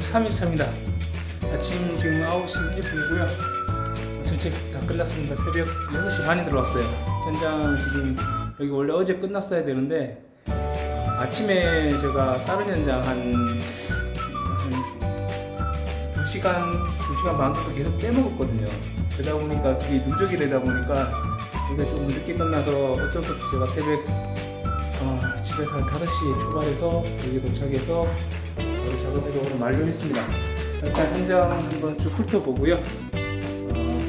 오늘 3일차입니다. 아침 지금 9시 20분이고요. 전체 다 끝났습니다. 새벽 6시 반에 들어왔어요. 현장 지금 여기 원래 어제 끝났어야 되는데 어, 아침에 제가 다른 현장 한, 한 2시간, 2시간 반 정도 계속 빼먹었거든요. 그러다 보니까 그게 누적이 되다 보니까 이게 좀 늦게 끝나서 어쩔 수 없이 제가 새벽 어, 집에서 한 5시에 출발해서 여기 도착해서 작업해서 오늘 완료했습니다. 일단 현장 한번 쭉 훑어보고요. 어,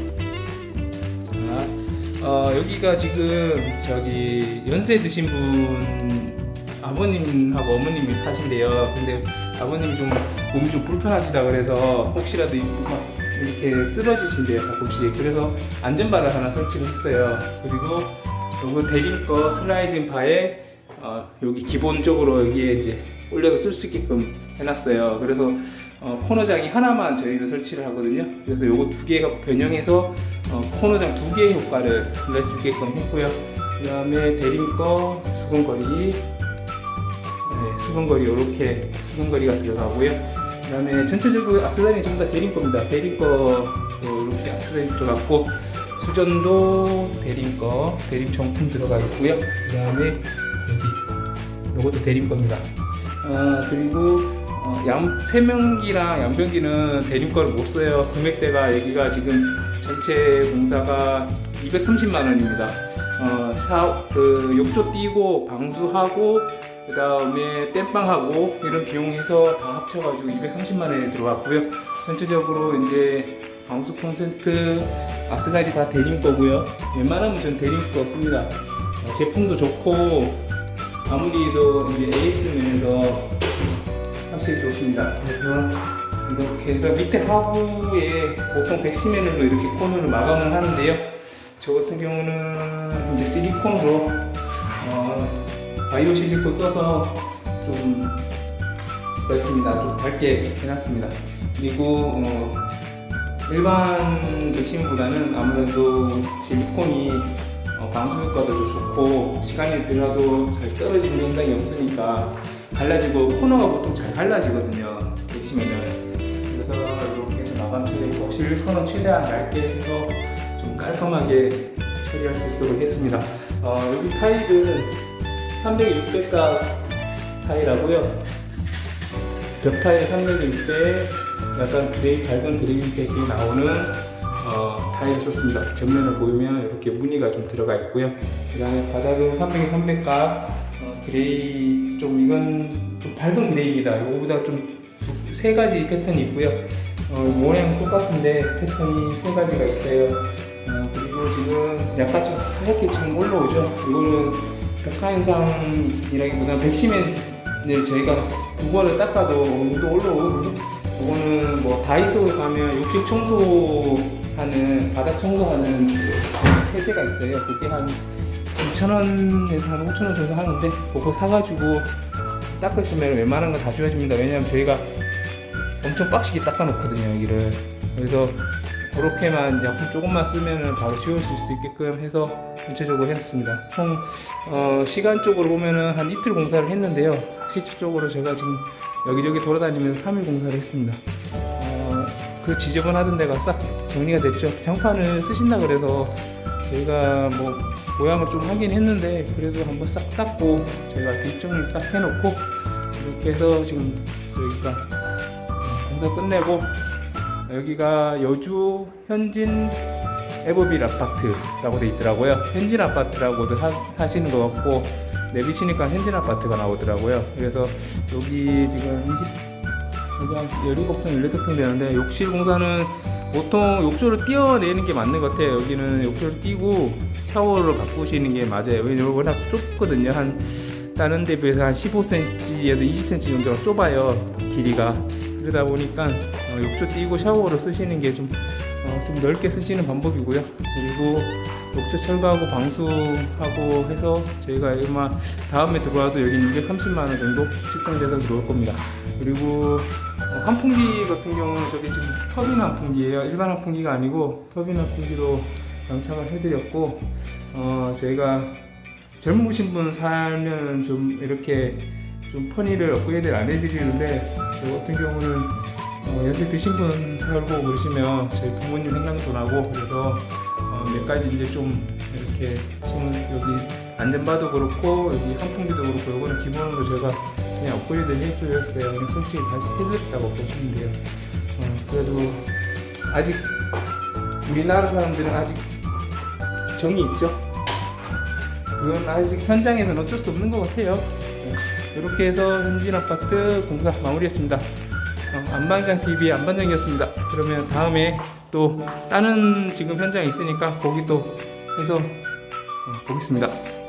자, 어, 여기가 지금 저기 연세 드신 분 아버님하고 어머님이 사신대요. 근데 아버님이 좀 몸이 좀 불편하시다 그래서 혹시라도 이렇게 쓰러지신대요 가끔씩. 그래서 안전바를 하나 설치를 했어요. 그리고 요거 대림 거 슬라이딩 바에 어, 여기 기본적으로 여기에 이제 올려서 쓸 수 있게끔 해놨어요. 그래서 어, 코너장이 하나만 저희는 설치를 하거든요. 그래서 요거 두 개가 변형해서 어, 코너장 두 개의 효과를 낼 수 있게끔 했고요. 그 다음에 대림 거 수건거리 네, 수건거리 이렇게 수건거리가 들어가고요. 그 다음에 전체적으로 악세사리 전부 다 대림 겁니다. 대림 거 이렇게 악세사리 들어갔고 수전도 대림 거 대림 정품 들어가 있고요. 그 다음에 여기 이것도 대림 겁니다. 어, 그리고 어, 양 세명기랑 양변기는 대림 거를 못 써요. 금액대가 여기가 지금 전체 공사가 230만 원입니다. 어, 샤, 그 욕조 띄고 방수하고 그 다음에 땜빵하고 이런 비용해서 다 합쳐가지고 230만 원에 들어갔고요. 전체적으로 이제 방수 콘센트, 악세사리 다 대림 거고요. 웬만하면 전 대림 거 씁니다. 어, 제품도 좋고 아무리도 이제 AS면에서 확실히 좋습니다. 그래서 이렇게 해서 밑에 하부에 보통 110mm로 이렇게 코너를 마감을 하는데요. 저 같은 경우는 이제 실리콘으로 어, 바이오 실리콘 써서 좀 그렇습니다. 좀 밝게 해놨습니다. 그리고 어, 일반 백신보다는 아무래도 실리콘이 어, 방수 효과도 좀 좋고 시간이 들어도 잘 떨어지는 현상이 없으니까 갈라지고 코너가 보통 잘 갈라지거든요. 백신에는 그래서 이렇게 마감 처리했고 실리콘은 최대한 얇게 해서 좀 깔끔하게 처리할 수 있도록 했습니다. 어, 여기 타일은 300, 600가 타일하고요. 벽 타일 300, 600, 약간 그레이, 밝은 그레이 색이 나오는 어, 타일을 썼습니다. 전면을 보이면 이렇게 무늬가 좀 들어가 있고요. 그 다음에 바닥은 300, 300가 어, 그레이 좀 이건 좀 밝은 그레이입니다. 이거보다 좀 세 가지 패턴이 있고요. 어, 모양 똑같은데 패턴이 세 가지가 있어요. 어, 그리고 지금 약간 좀 하얗게 지금 올라오죠. 이거는 벽화 현상이라기보다는 백시맨을 저희가 두 번을 닦아도 정도 올라오거든요. 이거는 뭐 다이소에 가면 욕실 청소 하는 바닥 청소하는 그 세제가 있어요. 그게 한 2,000원에서 한 5,000원 정도 하는데 그거 사가지고 닦으시면 웬만한 건다 지워집니다. 왜냐면 저희가 엄청 빡시게 닦아놓거든요 여기를. 그래서 그렇게만 약품 조금만 쓰면은 바로 지워질 수 있게끔 해서 전체적으로 해놨습니다. 총 어, 시간적으로 보면은 한 이틀 공사를 했는데요. 실질적으로 제가 지금 여기저기 돌아다니면서 3일 공사를 했습니다. 어, 그 지저분하던 데가 싹 정리가 됐죠. 장판을 쓰신다 그래서 저희가 뭐 모양을 좀 하긴 했는데 그래도 한번 싹 닦고 저희가 뒷정리 싹 해놓고 이렇게 해서 지금 저희가 어, 공사 끝내고 여기가 여주 현진 에버빌 아파트라고 돼 있더라고요. 현진 아파트라고도 하, 하시는 것 같고 내비치니까 현진 아파트가 나오더라고요. 그래서 여기 지금 20 여기 한 17평, 18평 되는데 욕실 공사는 보통 욕조를 띄어내는 게 맞는 것 같아요. 여기는 욕조를 띄고 샤워로 바꾸시는 게 맞아요. 왜냐면 워낙 좁거든요. 한 다른 데 비해서 한 15cm에서 20cm 정도가 좁아요. 길이가. 그러다 보니까 어, 욕조 띄고 샤워로 쓰시는 게좀 어, 좀 넓게 쓰시는 방법이고요. 그리고 욕조 철거하고 방수하고 해서 저희가 아마 다음에 들어와도 여기 230만 원 정도 측정돼서 들어올 겁니다. 그리고 어, 환풍기 같은 경우는 저게 지금 터빈 환풍기예요. 일반 환풍기가 아니고 터빈 환풍기로 장착을 해드렸고 어, 저희가 젊으신 분 살면 좀 이렇게 좀 퍼니를 업그레이드를 안 해드리는데 저 같은 경우는 어, 연세 드신 분 살고 그러시면 저희 부모님 생각도 나고 그래서 어, 몇 가지 이제 좀 이렇게 지금 여기 안전바도 그렇고 여기 환풍기도 그렇고 이거는 기본으로 제가 그냥 업그레이드 해드렸어요. 그냥 솔직히 다시 해드렸다고 보시면 돼요. 어, 그래도 아직 우리나라 사람들은 아직 정이 있죠. 그건 아직 현장에서는 어쩔 수 없는 것 같아요. 네, 이렇게 해서 현진 아파트 공사 마무리했습니다. 어, 안방장 TV 안방장이었습니다. 그러면 다음에 또 다른 지금 현장에 있으니까 거기 또 해서 어, 보겠습니다.